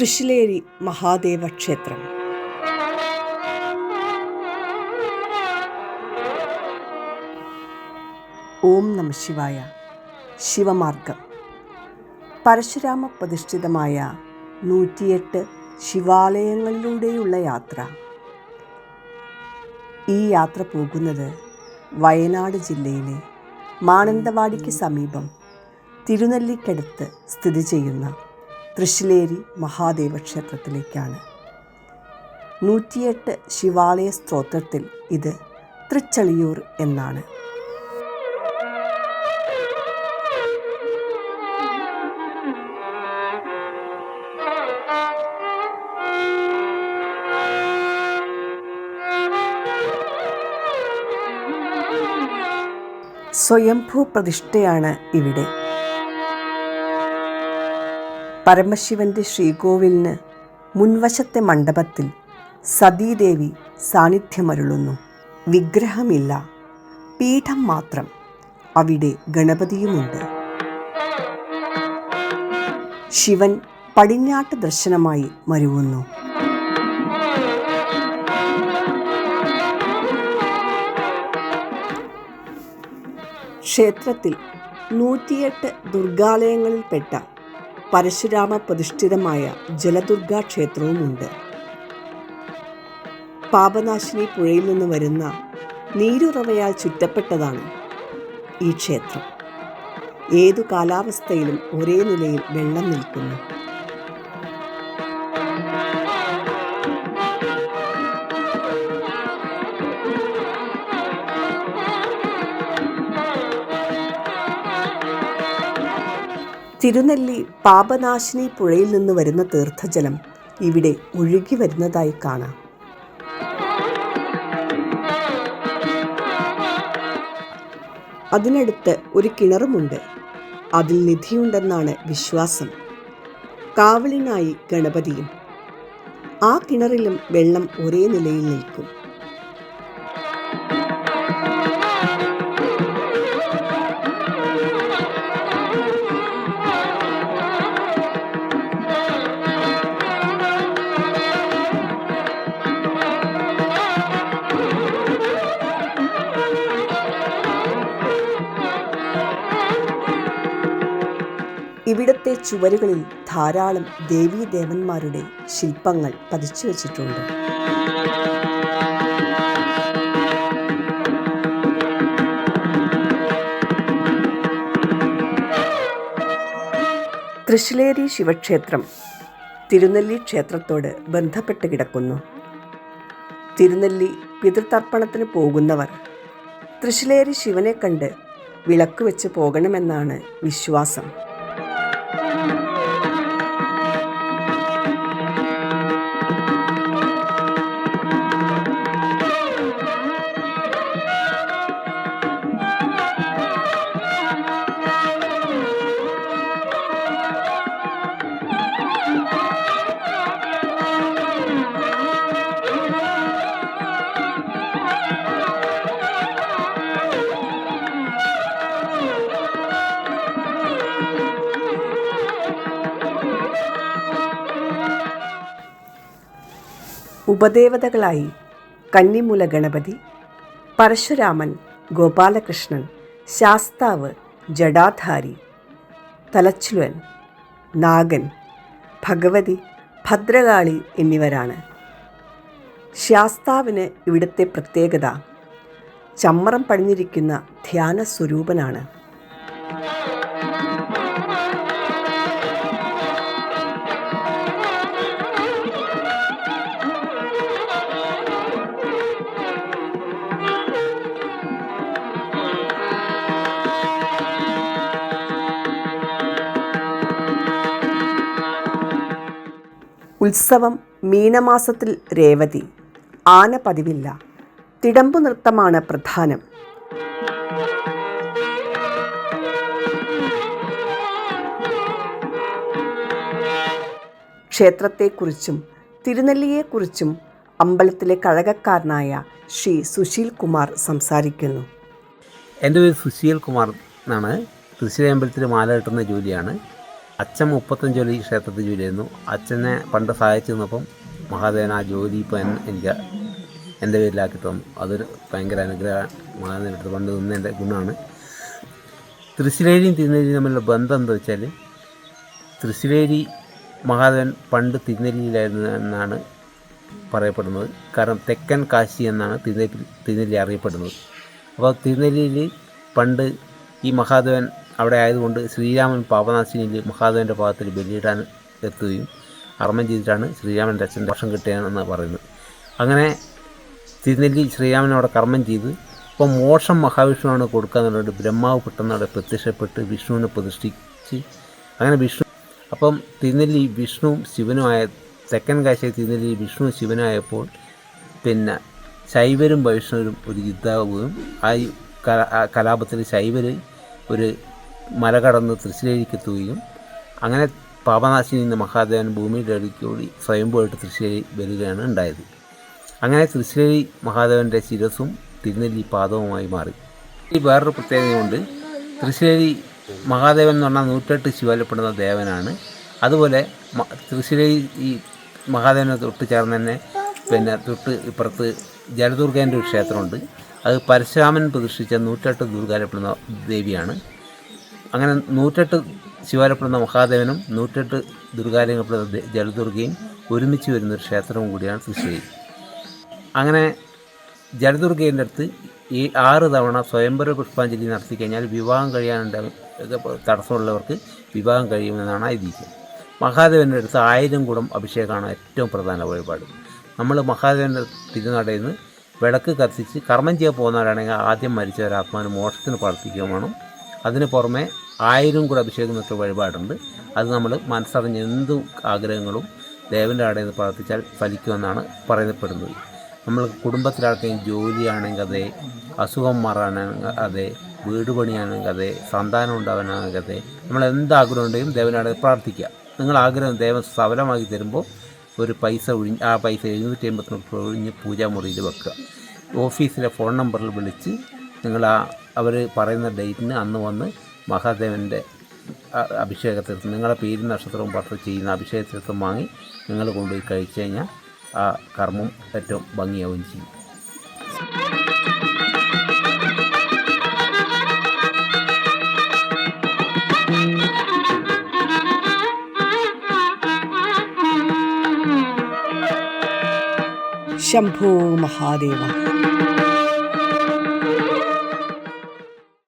തൃശ്ശിലേരി മഹാദേവ ക്ഷേത്രം. ഓം നമ ശിവായ ശിവമാർഗം. പരശുരാമ പ്രതിഷ്ഠിതമായ നൂറ്റിയെട്ട് ശിവാലയങ്ങളിലൂടെയുള്ള യാത്ര. ഈ യാത്ര പോകുന്നത് വയനാട് ജില്ലയിലെ മാനന്തവാടിക്ക് സമീപം തിരുനെല്ലിക്കടുത്ത് സ്ഥിതി ചെയ്യുന്ന തൃശ്ശിലേരി മഹാദേവ ക്ഷേത്രത്തിലേക്കാണ് നൂറ്റിയെട്ട് ശിവാലയ സ്ത്രോത്രത്തിൽ ഇത് തൃച്ചളിയൂർ എന്നാണ്. സ്വയംഭൂ പ്രതിഷ്ഠയാണ് ഇവിടെ പരമശിവന്റെ ശ്രീകോവിലിന് മുൻവശത്തെ മണ്ഡപത്തിൽ സതീദേവി സാന്നിധ്യമരുളുന്നു. വിഗ്രഹമില്ല. പീഠം മാത്രം. അവിടെ ഗണപതിയുമുണ്ട്. ശിവൻ പടിഞ്ഞാട്ട് ദർശനമായി മരുവുന്നു. ക്ഷേത്രത്തിൽ നൂറ്റിയെട്ട് ദുർഗാലയങ്ങളിൽപ്പെട്ട പരശുരാമ പ്രതിഷ്ഠിതമായ ജലദുർഗാ ക്ഷേത്രവുമുണ്ട്. പാപനാശിനി പുഴയിൽ നിന്ന് വരുന്ന നീരുറവയാൽ ചുറ്റപ്പെട്ടതാണ് ഈ ക്ഷേത്രം. ഏതു കാലാവസ്ഥയിലും ഒരേ നിലയിൽ വെള്ളം നിൽക്കുന്നു. തിരുനെല്ലി പാപനാശിനി പുഴയിൽ നിന്ന് വരുന്ന തീർത്ഥജലം ഇവിടെ ഒഴുകി വരുന്നതായി കാണാം. അതിനടുത്ത് ഒരു കിണറുമുണ്ട്. അതിൽ നിധിയുണ്ടെന്നാണ് വിശ്വാസം. കാവലിനായി ഗണപതിയും ആ കിണറിലും വെള്ളം ഒരേ നിലയിൽ നിൽക്കും. ചുവരുകളിൽ ധാരാളം ദേവീദേവന്മാരുടെ ശില്പങ്ങൾ പതിച്ചു വച്ചിട്ടുണ്ട്. തൃശ്ശിലേരി ശിവക്ഷേത്രം തിരുനെല്ലി ക്ഷേത്രത്തോട് ബന്ധപ്പെട്ട് കിടക്കുന്നു. തിരുനെല്ലി പിതൃതർപ്പണത്തിന് പോകുന്നവർ തൃശ്ശിലേരി ശിവനെ കണ്ട് വിളക്ക് വെച്ച് പോകണമെന്നാണ് വിശ്വാസം. ഉപദേവതകളായി കന്നിമൂല ഗണപതി പരശുരാമൻ ഗോപാലകൃഷ്ണൻ ശാസ്താവ് ജഡാധാരി തലച്ചുവൻ നാഗൻ ഭഗവതി ഭദ്രകാളി എന്നിവരാണ്. ശാസ്താവിന് ഇവിടുത്തെ പ്രത്യേകത ചമ്മറം പടിഞ്ഞിരിക്കുന്ന ധ്യാന സ്വരൂപനാണ് ഉത്സവം മീനമാസത്തിൽ രേവതി. ആന പതിവില്ല. തിടമ്പു നൃത്തമാണ് പ്രധാനം. ക്ഷേത്രത്തെക്കുറിച്ചും തിരുനെല്ലിയെക്കുറിച്ചും അമ്പലത്തിലെ കഴകക്കാരനായ ശ്രീ സുശീൽ കുമാർ സംസാരിക്കുന്നു. എന്റെ പേര് സുശീൽ കുമാർ എന്നാണ്. തൃശ്ശൂർ അമ്പലത്തിൽ മാല കെട്ടുന്ന ജോലിയാണ്. അച്ഛൻ മുപ്പത്തഞ്ച് ജോലി ക്ഷേത്രത്തിൽ ജോലി ചെയ്യുന്നു. അച്ഛനെ പണ്ട് സഹായിച്ചു നിന്നപ്പം മഹാദേവൻ ആ ജോലി ഇപ്പം എൻ- എനിക്ക് എന്റെ പേരിലാക്കി തന്നു. അതൊരു ഭയങ്കര അനുഗ്രഹം മഹാദേവൻ എടുത്ത് പണ്ട് നിന്നതിന്റെ ഗുണമാണ്. തൃശ്ശിലേരിയും തിരുനെല്ലിയും തമ്മിലുള്ള ബന്ധം എന്താ വെച്ചാൽ തൃശ്ശിലേരി മഹാദേവൻ പണ്ട് തിരുനെല്ലിയിലായിരുന്നു എന്നാണ് പറയപ്പെടുന്നത്. കാരണം തെക്കൻ കാശി എന്നാണ് തിരുനെല്ലി തിരുനെല്ലി അറിയപ്പെടുന്നത്. അപ്പോൾ തിരുനെല്ലിയിൽ പണ്ട് ഈ മഹാദേവൻ അവിടെ ആയതുകൊണ്ട് ശ്രീരാമൻ പാപനാശിനിയിൽ മഹാദേവന്റെ പാദത്തിൽ ബലിയിടാൻ എത്തുകയും അർമ്മം ചെയ്തിട്ടാണ് ശ്രീരാമന്റെ അച്ഛന്റെ ദോഷം കിട്ടിയതെന്ന് പറയുന്നത്. അങ്ങനെ തിരുനെല്ലി ശ്രീരാമൻ അവിടെ കർമ്മം ചെയ്ത് അപ്പോൾ മോക്ഷം മഹാവിഷ്ണുവാണ് കൊടുക്കുക എന്നുള്ളത് ബ്രഹ്മാവ് പെട്ടെന്ന് അവിടെ പ്രത്യക്ഷപ്പെട്ട് വിഷ്ണുവിനെ പ്രതിഷ്ഠിച്ച് അങ്ങനെ വിഷ്ണു അപ്പം തിരുനെല്ലി വിഷ്ണുവും ശിവനുമായ തെക്കൻ കാശിയിൽ തിരുനെല്ലി വിഷ്ണു ശിവനായപ്പോൾ പിന്നെ ശൈവരും വൈഷ്ണവരും ഒരു യുദ്ധാവുകയും ആ കലാപത്തിൽ ശൈവർ ഒരു മല കടന്ന് തൃശ്ശേരിക്ക് എത്തുകയും അങ്ങനെ പാപനാശിനി നിന്ന് മഹാദേവൻ ഭൂമിയുടെ അടുക്കൂടി സ്വയംഭൂമായിട്ട് തൃശ്ശേരി വരികയാണ് ഉണ്ടായത്. അങ്ങനെ തൃശ്ശേരി മഹാദേവന്റെ ശിരസും തിരുനെല്ലി പാദവുമായി മാറി. ഈ വേറൊരു പ്രത്യേകതയുണ്ട് തൃശ്ശേരി മഹാദേവൻ എന്ന് പറഞ്ഞാൽ നൂറ്റെട്ട് ശിവലപ്പെടുന്ന ദേവനാണ്. അതുപോലെ തൃശ്ശേരി ഈ മഹാദേവനെ തൊട്ട് ചേർന്ന് തന്നെ പിന്നെ തൊട്ട് ഇപ്പുറത്ത് ജലദുർഗേന്റെ ഒരു ക്ഷേത്രമുണ്ട്. അത് പരശുരാമൻ പ്രതിഷ്ഠിച്ച നൂറ്റെട്ട് ദുർഗാലപ്പെടുന്ന ദേവിയാണ്. അങ്ങനെ നൂറ്റെട്ട് ശിവാലപ്പെടുന്ന മഹാദേവനും നൂറ്റെട്ട് ദുർഗാലയപ്പെടുന്ന ജലദുർഗയും ഒരുമിച്ച് വരുന്നൊരു ക്ഷേത്രവും കൂടിയാണ് തൃശ്ശേരി അങ്ങനെ ജലദുർഗേന്റെ അടുത്ത് ഈ ആറ് തവണ സ്വയംവര പുഷ്പാഞ്ജലി നടത്തി കഴിഞ്ഞാൽ വിവാഹം കഴിയാനുണ്ട. തടസ്സമുള്ളവർക്ക് വിവാഹം കഴിയുമെന്നാണ് ഐതിഹ്യം. മഹാദേവന്റെ അടുത്ത് ആയിരം കുടം അഭിഷേകമാണ് ഏറ്റവും പ്രധാന വഴിപാട്. നമ്മൾ മഹാദേവന്റെ തിരുനടയിൽ നിന്ന് വിളക്ക് കത്തിച്ച് കർമ്മം ചെയ്യാൻ പോകുന്നവരാണെങ്കിൽ ആദ്യം മരിച്ച ഒരു ആത്മാവിന് മോക്ഷത്തിന് പ്രാർത്ഥിക്കുകയും വേണം. അതിന് പുറമെ ആയിരം കൂടെ അഭിഷേകം വെച്ച വഴിപാടുണ്ട്. അത് നമ്മൾ മനസ്സറിഞ്ഞ് എന്ത് ആഗ്രഹങ്ങളും ദേവന്റെ അവിടെ നിന്ന് പ്രാർത്ഥിച്ചാൽ ഫലിക്കുമെന്നാണ് പറയപ്പെടുന്നത്. നമ്മൾ കുടുംബത്തിലാർക്കെങ്കിലും ജോലിയാണെങ്കിൽ അതെ അസുഖം മാറാനാണെങ്കിൽ അതെ വീട് പണിയാണെങ്കിൽ അതെ സന്താനം ഉണ്ടാവാനാണെങ്കിൽ അതെ നമ്മൾ എന്ത് ആഗ്രഹം ഉണ്ടെങ്കിലും ദേവനോട് പ്രാർത്ഥിക്കുക. നിങ്ങൾ ആഗ്രഹം ദേവൻ സഫലമാക്കി തരുമ്പോൾ ഒരു പൈസ ഒഴിഞ്ഞ് ആ പൈസ എഴുന്നൂറ്റി അമ്പത്തി ഒഴിഞ്ഞ് പൂജാമുറിയിൽ വെക്കുക. ഓഫീസിലെ ഫോൺ നമ്പറിൽ വിളിച്ച് നിങ്ങൾ ആ അവർ പറയുന്ന ഡേറ്റിന് അന്ന് വന്ന് മഹാദേവന്റെ അഭിഷേകത്തിൽ നിങ്ങളുടെ പേരും നക്ഷത്രവും പത്ത് ചെയ്യുന്ന അഭിഷേകതീർത്ഥം വാങ്ങി നിങ്ങൾ കൊണ്ടുപോയി കഴിച്ചു കഴിഞ്ഞാൽ ആ കർമ്മം ഏറ്റവും ഭംഗിയാവുകയും ചെയ്യും. ശംഭോ മഹാദേവ.